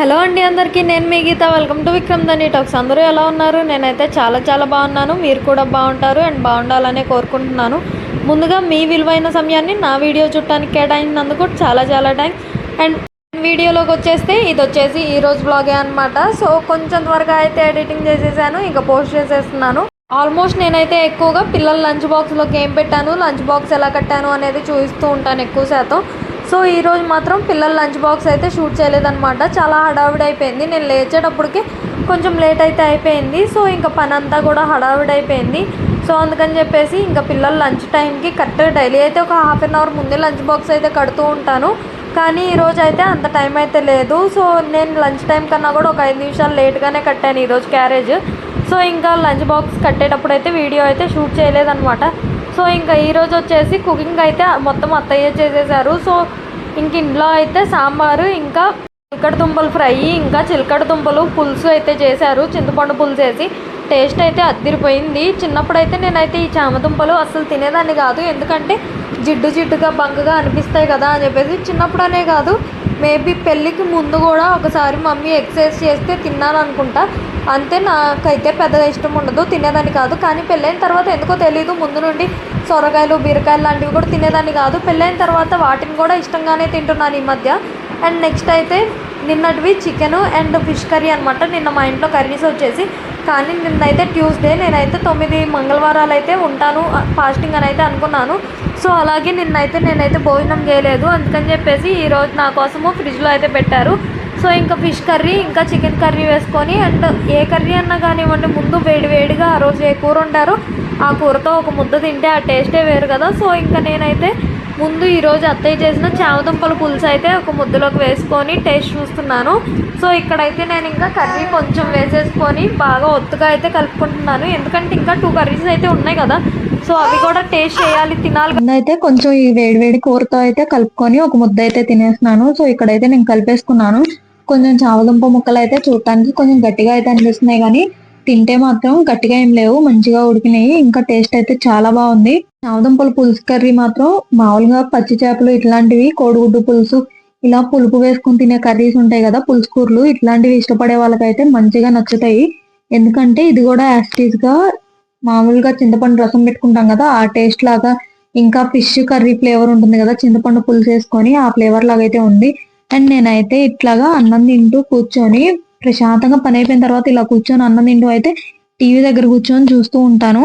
Hello అండి అందరికీ నేను మీ గీత. వెల్కమ్ టు విక్రమ్ దని టాక్స్ అందరూ ఎలా ఉన్నారు? నేనైతే చాలా చాలా బాగున్నాను. మీరు కూడా బాగుంటారు అండ్ బాగుండాలనే కోరుకుంటున్నాను. ముందుగా మీ విలువైన సమయాన్ని నా వీడియో చుట్టానికి కేటాయించినందుకు చాలా చాలా థ్యాంక్స్ అండ్ వీడియోలోకి వచ్చేస్తే ఇది వచ్చేసి ఈ రోజు బ్లాగే అనమాట సో కొంచెం త్వరగా అయితే ఎడిటింగ్ చేసేసాను. ఇంకా పోస్ట్ చేసేస్తున్నాను. ఆల్మోస్ట్ నేనైతే ఎక్కువగా పిల్లల లంచ్ బాక్స్లోకి ఏం పెట్టాను? లంచ్ బాక్స్ ఎలా కట్టాను అనేది చూపిస్తూ ఉంటాను ఎక్కువ శాతం. సో ఈ రోజు మాత్రం పిల్లల లంచ్ బాక్స్ అయితే షూట్ చేయలేదన్నమాట. చాలా హడావిడి అయిపోయింది నేను లేచేటప్పటికి కొంచెం లేట్ అయితే అయిపోయింది. సో ఇంకా పని అంతా కూడా హడావిడి అయిపోయింది సో అందుకని చెప్పేసి ఇంకా పిల్లల లంచ్ టైంకి కరెక్ట్ డైలీ అయితే ఒక హాఫ్ అన్ అవర్ ముందే లంచ్ బాక్స్ అయితే కడుతూ ఉంటాను. కానీ ఈరోజు అయితే అంత టైం అయితే లేదు. సో నేను లంచ్ టైం కన్నా కూడా ఒక ఐదు నిమిషాలు లేట్గానే కట్టాను ఈరోజు క్యారేజ్. సో ఇంకా లంచ్ బాక్స్ కట్టేటప్పుడు అయితే వీడియో అయితే షూట్ చేయలేదన్నమాట. సో ఇంకా ఈరోజు వచ్చేసి కుకింగ్ అయితే మొత్తం అత్తయ్య చేసేసారు. సో ఇంక ఇంట్లో అయితే సాంబారు ఇంకా చిలకడ దుంపలు ఫ్రై ఇంకా చిలకడ దుంపలు పులుసు అయితే చేశారు చింతపండు పులుసు వేసి. టేస్ట్ అయితే అద్దిరిపోయింది. చిన్నప్పుడు అయితే నేనైతే ఈ చామదుంపలు అసలు తినేదాన్ని కాదు. ఎందుకంటే జిడ్డు జిడ్డుగా బంకగా అనిపిస్తాయి కదా అని చెప్పేసి చిన్నప్పుడు అనే కాదు. మేబీ పెళ్ళికి ముందు కూడా ఒకసారి మమ్మీ ఎక్సర్సైజ్ చేస్తే తిన్నాను అనుకుంటా అంతే నాకైతే పెద్దగా ఇష్టం ఉండదు తినేదాన్ని కాదు. కానీ పెళ్ళైన తర్వాత ఎందుకో తెలియదు ముందు నుండి సొరకాయలు బీరకాయలు లాంటివి కూడా తినేదాన్ని కాదు. పెళ్ళైన తర్వాత వాటిని కూడా ఇష్టంగానే తింటున్నాను ఈ మధ్య. అండ్ నెక్స్ట్ అయితే నిన్నటివి చికెన్ అండ్ ఫిష్ కర్రీ అనమాట నిన్న మా ఇంట్లో కర్రీస్ వచ్చేసి. కానీ నిన్నైతే ట్యూస్డే నేనైతే తొమ్మిది మంగళవారాలు అయితే ఉంటాను ఫాస్టింగ్ అని అయితే అనుకున్నాను. సో అలాగే నిన్నైతే నేనైతే భోజనం చేయలేదు. అందుకని చెప్పేసి ఈరోజు నా కోసము ఫ్రిడ్జ్లో అయితే పెట్టారు. సో ఇంకా ఫిష్ కర్రీ ఇంకా చికెన్ కర్రీ వేసుకొని అండ్ ఏ కర్రీ అన్నా కానివ్వండి ముందు వేడి వేడిగా ఆ రోజు ఏ కూర ఉంటారో ఆ కూరతో ఒక ముద్ద తింటే ఆ టేస్టే వేరు కదా. సో ఇంకా నేనైతే ముందు ఈరోజు అత్తయ్య చేసిన చామదుంపల పులుసు అయితే ఒక ముద్దలోకి వేసుకొని టేస్ట్ చూస్తున్నాను. సో ఇక్కడైతే నేను ఇంకా కర్రీ కొంచెం వేసేసుకొని బాగా ఒత్తుగా అయితే కలుపుకుంటున్నాను. ఎందుకంటే ఇంకా టూ కర్రీస్ అయితే ఉన్నాయి కదా. సో అవి కూడా టేస్ట్ చేయాలి తినాలి. అయితే కొంచెం ఈ వేడి వేడి కూరతో అయితే కలుపుకొని ఒక ముద్ద అయితే తినేస్తున్నాను. సో ఇక్కడైతే నేను కలిపేసుకున్నాను. కొంచెం చావదుంప ముక్కలు అయితే చూడటానికి కొంచెం గట్టిగా అయితే అనిపిస్తున్నాయి కానీ తింటే మాత్రం గట్టిగా ఏం లేవు మంచిగా ఉడికినాయి. ఇంకా టేస్ట్ అయితే చాలా బాగుంది. చావదుంపల పులుసు కర్రీ మాత్రం మామూలుగా పచ్చి చేపలు ఇట్లాంటివి కోడిగుడ్డు పులుసు ఇలా పులుపు వేసుకుని తినే కర్రీస్ ఉంటాయి కదా పులుసు కూరలు ఇట్లాంటివి ఇష్టపడే వాళ్ళకైతే మంచిగా నచ్చుతాయి. ఎందుకంటే ఇది కూడా యాస్టీస్గా మామూలుగా చింతపండు రసం పెట్టుకుంటాం కదా ఆ టేస్ట్ లాగా ఇంకా ఫిష్ కర్రీ ఫ్లేవర్ ఉంటుంది కదా చింతపండు పులుసు వేసుకొని ఆ ఫ్లేవర్ లాగా అయితే ఉంది. అండ్ నేనైతే ఇట్లాగా అన్నం తింటూ కూర్చొని ప్రశాంతంగా పని అయిపోయిన తర్వాత ఇలా కూర్చొని అన్నం తింటూ అయితే టీవీ దగ్గర కూర్చొని చూస్తూ ఉంటాను.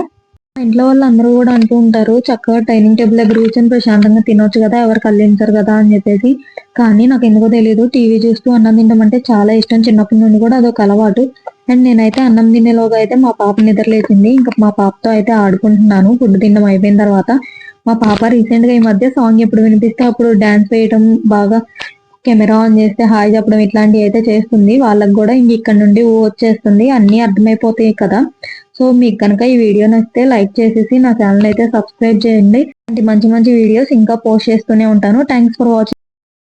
మా ఇంట్లో వాళ్ళు అందరూ కూడా అంటూ ఉంటారు చక్కగా డైనింగ్ టేబుల్ దగ్గర కూర్చొని ప్రశాంతంగా తినొచ్చు కదా ఎవరు కల్లించరు కదా అని చెప్పేసి. కానీ నాకు ఎందుకో తెలియదు టీవీ చూస్తూ అన్నం తినడం అంటే చాలా ఇష్టం. చిన్నప్పటి నుండి కూడా అదొక అలవాటు. అండ్ నేనైతే అన్నం తినేలోగా అయితే మా పాప నిద్రలేచింది ఇంకా మా పాపతో అయితే ఆడుకుంటున్నాను. ఫుడ్ తినడం అయిపోయిన తర్వాత మా పాప రీసెంట్గా ఈ మధ్య సాంగ్ ఎప్పుడు వినిపిస్తే అప్పుడు డాన్స్ వేయడం బాగా కెమెరా ఆన్ చేస్తే హాయ్ చెప్పడం ఇట్లాంటివి అయితే చేస్తుంది. వాళ్ళకి కూడా ఇంక ఇక్కడ నుండి ఊ వచ్చేస్తుంది. అన్ని అర్థమైపోతాయి కదా. సో మీకు కనుక ఈ వీడియో నచ్చితే లైక్ చేసేసి నా ఛానల్ అయితే సబ్స్క్రైబ్ చేయండి. మంచి మంచి వీడియోస్ ఇంకా పోస్ట్ చేస్తూనే ఉంటాను. Thanks for watching